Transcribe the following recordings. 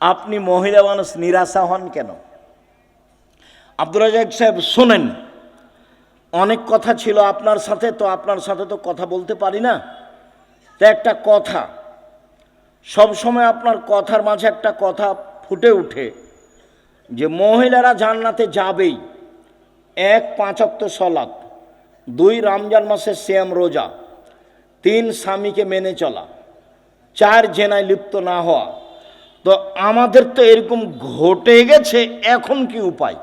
আপনি মহিলা মানুষ নিরাশা হন কেন? আব্দুল রাজাক সাহেব, শোনেন, অনেক কথা ছিল আপনার সাথে, তো আপনার সাথে তো কথা বলতে পারি না। তো একটা কথা সব সময় আপনার কথার মাঝে একটা কথা ফুটে ওঠে যে মহিলারা জান্নাতে যাবেই। এক পাঁচক্ত সলাপ দুই রমজান মাসের শ্যাম রোজা, তিন স্বামীকে মেনে চলা, চার জেনায় লিপ্ত না হওয়া। তো আমাদের তো এরকম ঘটে গেছে, এখন কি উপায়?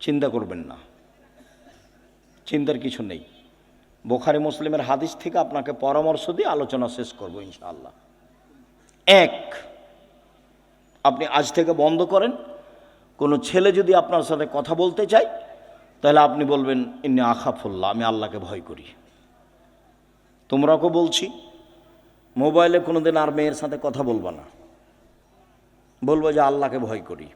চিন্তা করবেন না। চিন্তার কিছু নেই। বোখারি মুসলিমের হাদিস থেকে আপনাকে পরামর্শ দিয়ে আলোচনা শেষ করব ইনশাআল্লাহ। এক, আপনি আজ থেকে বন্ধ করেন। কোনো ছেলে যদি আপনার সাথে কথা বলতে চায়, তাহলে আপনি বলবেন, ইন্নি আখাফুল্লাহ, আমি আল্লাহকে ভয় করি। তোমরাকে বলছি মোবাইলে কোনোদিন আর মেয়ের সাথে কথা বলব না। বলব যে আল্লাহকে ভয় করি।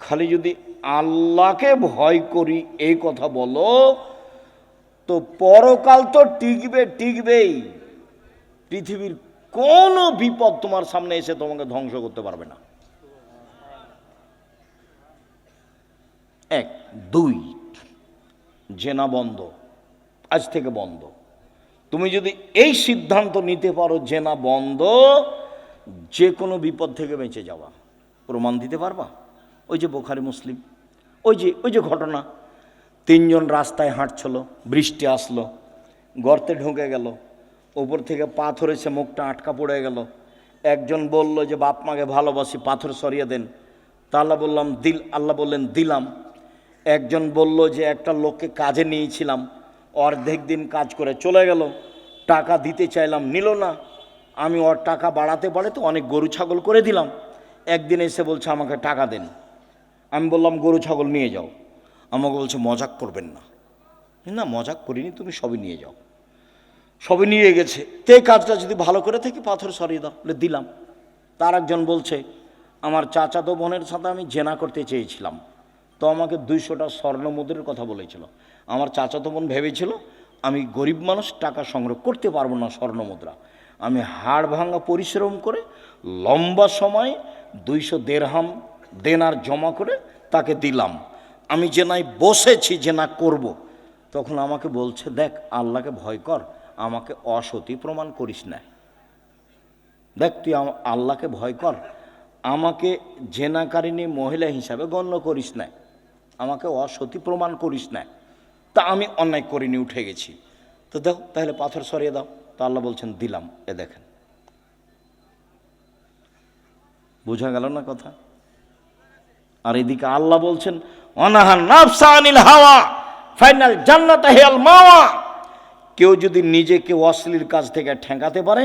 খালি যদি আল্লাহকে ভয় করি, এই কথা বলো, তো পরকাল তো টিকবে, টিকবেই। পৃথিবীর কোনো বিপদ তোমার সামনে এসে তোমাকে ধ্বংস করতে পারবে না। এক, দুই, জেনা বন্ধ, আজ থেকে বন্ধ। তুমি যদি এই সিদ্ধান্ত নিতে পারো যে না বন্ধ, যে কোনো বিপদ থেকে বেঁচে যাওয়া। প্রমাণ দিতে পারবা? ওই যে বোখারি মুসলিম, ওই যে ওই যে ঘটনা। তিনজন রাস্তায় হাঁটছিল, বৃষ্টি আসলো, গর্তে ঢুকে গেল, ওপর থেকে পাথর এসে মুখটা আটকা পড়ে গেল। একজন বলল যে, বাপ মাকে ভালোবাসি, পাথর সরিয়ে দেন। তা আল্লাহ বললাম, দিল আল্লাহ বললেন, দিলাম। একজন বলল যে, একটা লোককে কাজে নিয়েছিলাম। অর্ধেক দিন কাজ করে চলে গেল। টাকা দিতে চাইলাম, নিল না। আমি ওর টাকা বাড়াতে বাড়াতে অনেক গরু ছাগল করে দিলাম। একদিন এসে বলছে, আমাকে টাকা দেন। আমি বললাম, গরু ছাগল নিয়ে যাও। আমাকে বলছে, মজাক করবেন না। না, মজাক করিনি, তুমি সবই নিয়ে যাও। সবই নিয়ে গেছে। তে কাজটা যদি ভালো করে থাকি, পাথর সরিয়ে দাও, বলে দিলাম। তার একজন বলছে, আমার চাচাতো বোনের সাথে আমি জেনা করতে চেয়েছিলাম। তো আমাকে দুইশোটা স্বর্ণ মুদ্রের কথা বলেছিল। আমার চাচাতো বোন ভেবেছিল, আমি গরিব মানুষ, টাকা সংগ্রহ করতে পারব না স্বর্ণ মুদ্রা। আমি হাড় ভাঙা পরিশ্রম করে লম্বা সময় দুইশো দেড়হাম দেনার জমা করে তাকে দিলাম। আমি যে নাই বসেছি, যে না করব। তখন আমাকে বলছে, দেখ, আল্লাহকে ভয় কর, আমাকে অসতী প্রমাণ করিস না। দেখ, তুই আল্লাহকে ভয় কর, আমাকে জেনাকারিনী মহিলা হিসাবে গণ্য করিস না। আমাকে অসতী প্রমাণ করিস না। তা আমি অন্যায় করিনি, উঠে গেছি। তো দেখো, তাহলে পাথর সরিয়ে দাও। তা আল্লাহ বলছেন, দিলাম, এ দেখেন। বোঝা গেল না কথা? আর এদিকে আল্লাহ বলছেন অনাহার নাফসা আনিল হাওয়া, ফাইনাল জান্নাত মাওয়া। কেউ যদি নিজেকে অশ্লীল কাজ থেকে ঠেকাতে পারে,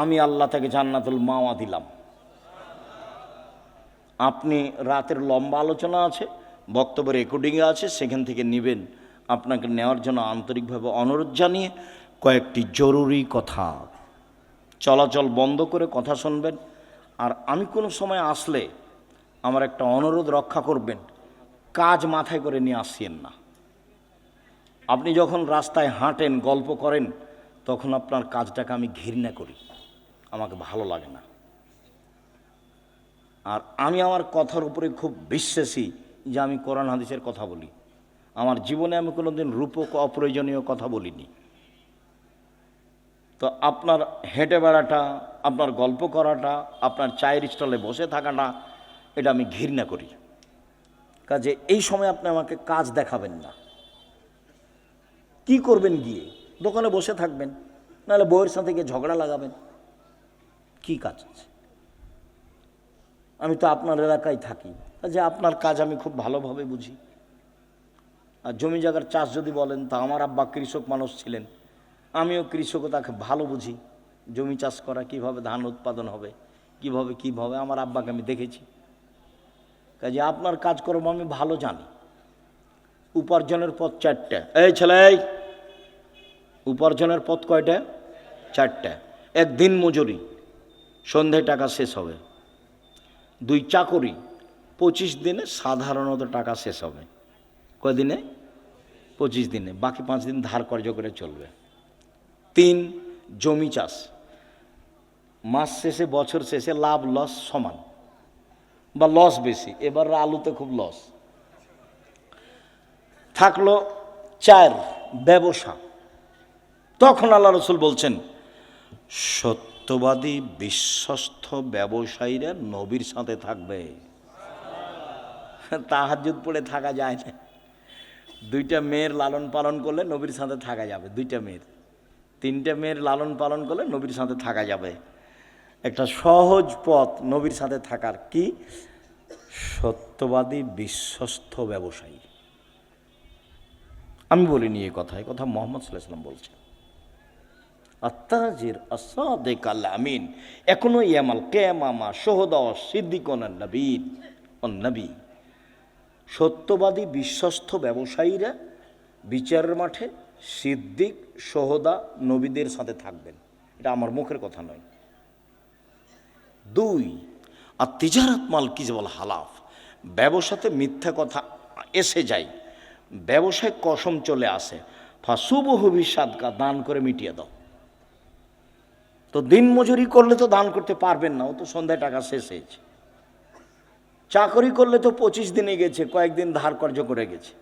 আমি আল্লাহ তাকে জান্নাতুল মাওয়া দিলাম। আপনি রাতের লম্বা আলোচনা আছে বক্তব্য রেকর্ডিংয়ে আছে, সেখান থেকে নেবেন। আপনাকে নেওয়ার জন্য আন্তরিকভাবে অনুরোধ জানিয়ে কয়েকটি জরুরি কথা। চলাচল বন্ধ করে কথা শুনবেন, আর আমি কোনো সময় আসলে আমার একটা অনুরোধ রক্ষা করবেন, কাজ মাথায় করে নিয়ে আসিয়েন না। আপনি যখন রাস্তায় হাঁটেন, গল্প করেন, তখন আপনার কাজটাকে আমি ঘৃণা করি, আমাকে ভালো লাগে না। আর আমি আমার কথার উপরে খুব বিশ্বাসী যে আমি কোরআন হাদিসের কথা বলি। আমার জীবনে আমি কোনোদিন রূপক অপ্রয়োজনীয় কথা বলিনি। তো আপনার হেঁটে বেড়াটা, আপনার গল্প করাটা, আপনার চায়ের স্টলে বসে থাকাটা, এটা আমি ঘৃণা করি। কাজে এই সময় আপনি আমাকে কাজ দেখাবেন না। কি করবেন গিয়ে? দোকানে বসে থাকবেন, নাহলে বউয়ের সাথে গিয়ে ঝগড়া লাগাবেন। কি কাজ আছে? আমি তো আপনার এলাকায় থাকি। যে আপনার কাজ আমি খুব ভালোভাবে বুঝি। জমি জায়গার চাষ যদি বলেন, তা আমার আব্বা কৃষক মানুষ ছিলেন। আমিও কৃষকতাকে ভালো বুঝি। জমি চাষ করা, কীভাবে ধান উৎপাদন হবে, কীভাবে কীভাবে আমার আব্বাকে আমি দেখেছি। কাজে আপনার কাজকর্ম আমি ভালো জানি। উপার্জনের পথ চারটা। এই ছেলে উপার্জনের পথ কয়টা? চারটা। একদিন মজুরি সন্ধ্যায় টাকা শেষ হবে। দুই চাকরি, পঁচিশ দিনে সাধারণত টাকা শেষ হবে। কয়দিনে? পঁচিশ দিনে। বাকি পাঁচ দিন ধার কর্য করে চলবে। তিন, জমি চাষ। মাস শেষে, বছর শেষে লাভ, লস সমান। বা লস বেশি। এবার আলুতে খুব লস। থাকল চার, ব্যবসা। তখন আল্লাহ রসুল বলছেন, সত্যবাদী, বিশ্বস্ত ব্যবসায়ীরা নবীর সাথে থাকবে। তাহাজুদ পড়ে থাকা যায় না। দুইটা মেয়ের লালন পালন করলে নবীর সাথে থাকা যাবে, দুইটা মেয়ের। তিনটা মেয়ের লালন পালন করলে নবীর সাথে থাকা যাবে। একটা সহজ পথ নবীর সাথে থাকার কি? সত্যবাদী, বিশ্বস্ত ব্যবসায়ী। আমি বলিনি এই কথা এই কথা মোহাম্মদ সাল্লাহাম বলছেন আত্মাজির আসাদেক আমিন এখনও ইয়ামাল কেমামা সোহদ সিদ্দিক নবীন নবী সত্যবাদী বিশ্বস্ত ব্যবসায়ীরা বিচারের মাঠে সিদ্দিক, সোহদা, নবীদের সাথে থাকবেন। এটা আমার মুখের কথা নয়। দুই, আর তিজারাত মাল কি বল হালাফ। ব্যবসাতে মিথ্যা কথা এসে যায়। ব্যবসায় কসম চলে আসে। ফাঁসুব হবিষ্যাদকা দান করে মিটিয়ে দাও। তো দিন মজুরি করলে তো দান করতে পারবেন না, ও তো সন্ধ্যায় টাকা শেষ হয়েছে। চাকরি করলে তো পঁচিশ দিনে গেছে, কয়েকদিন ধার কর্য করে গেছে।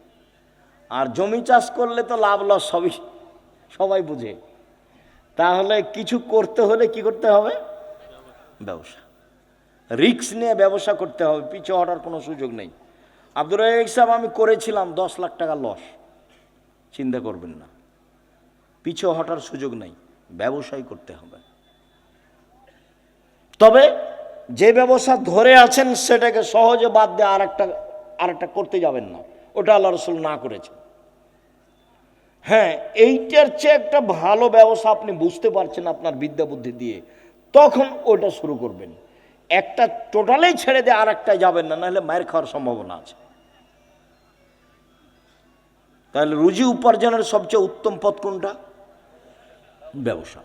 আর জমি চাষ করলে তো লাভ লস সবই, সবাই বুঝে। তাহলে কিছু করতে হলে কি করতে হবে? ব্যবসা। রিক্স নিয়ে ব্যবসা করতে হবে, পিছু হটার কোনো সুযোগ নেই। আব্দুর রাজাক সাহেব, আমি করেছিলাম দশ লাখ টাকা লস। চিন্তা করবেন না। পিছু হটার সুযোগ নেই ব্যবসায় করতে হবে। তবে যে ব্যবসা ধরে আছেন সেটাকে সহজে বাদ দিয়ে আর একটা আর একটা করতে যাবেন না। ওটা আল্লাহ রসুল না করেছেন। হ্যাঁ এইটার চেয়ে একটা ভালো ব্যবসা আপনি বুঝতে পারছেন আপনার বিদ্যা বুদ্ধি দিয়ে। তখন ওটা শুরু করবেন। একটা টোটালেই ছেড়ে দিয়ে আর একটা যাবেন না, নাহলে মায়ের খাওয়ার সম্ভাবনা আছে। তাহলে রুজি উপার্জনের সবচেয়ে উত্তম পথ কোনটা? ব্যবসা।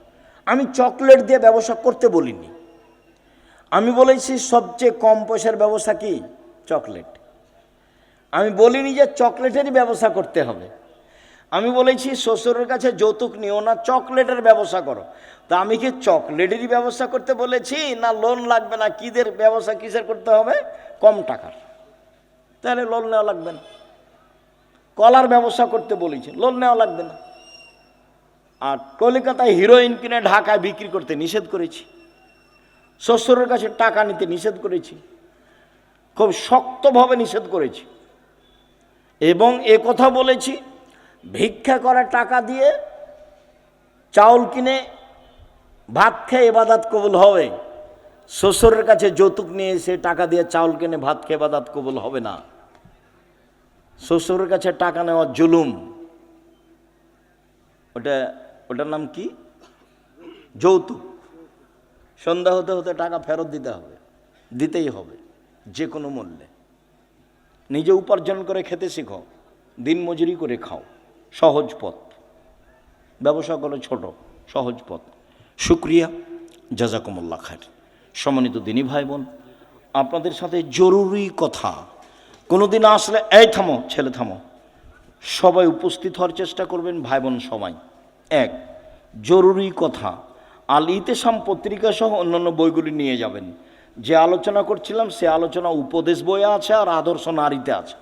আমি চকলেট দিয়ে ব্যবসা করতে বলিনি। আমি বলেছি সবচেয়ে কম পয়সার ব্যবসা কি? চকলেট। আমি বলিনি যে চকলেটেরই ব্যবসা করতে হবে। আমি বলেছি শ্বশুরের কাছে যৌতুক নিও না, চকলেটের ব্যবসা করো। তা আমি কি চকলেটেরই ব্যবসা করতে বলেছি না লোন লাগবে না? কিদের ব্যবসা কিসের করতে হবে? কম টাকার। তাহলে লোন নেওয়া লাগবে না। কলার ব্যবসা করতে বলেছি, লোন নেওয়া লাগবে না। আর কলকাতায় হিরোইন কিনে ঢাকায় বিক্রি করতে নিষেধ করেছি। শ্বশুরের কাছে টাকা নিতে নিষেধ করেছি। খুব শক্তভাবে নিষেধ করেছি। এবং এ কথা বলেছি, ভিক্ষা করা টাকা দিয়ে চাউল কিনে ভাত খেয়ে এবাদাত কবুল হবে। শ্বশুরের কাছে যৌতুক নিয়ে এসে টাকা দিয়ে চাউল কিনে ভাত খেয়ে এবাদাত কবুল হবে না। শ্বশুরের কাছে টাকা নেওয়া জুলুম। ওটা, ওটার নাম কি? যৌতুক। সন্ধ্যা হতে হতে টাকা ফেরত দিতে হবে, দিতেই হবে, যে কোনো মূল্যে। নিজে উপার্জন করে খেতে শিখো, দিন মজুরি করে খাও, সহজ পথ। ব্যবসা করো ছোট, সহজ পথ। শুক্রিয়া জাজাকুমুল্লা খায়ের সম্মানিত দিনী ভাই বোন আপনাদের সাথে জরুরি কথা, কোনোদিন আসলে, এই থামো, ছেলে থামো। সবাই উপস্থিত হওয়ার চেষ্টা করবেন ভাই বোন সবাই। এক, জরুরি কথা আল ইতেসাম পত্রিকা সহ অন্যান্য বইগুলি নিয়ে যাবেন। যে আলোচনা করছিলাম, সে আলোচনা উপদেশ বইয়ে আছে আর আদর্শ নারীতে আছে।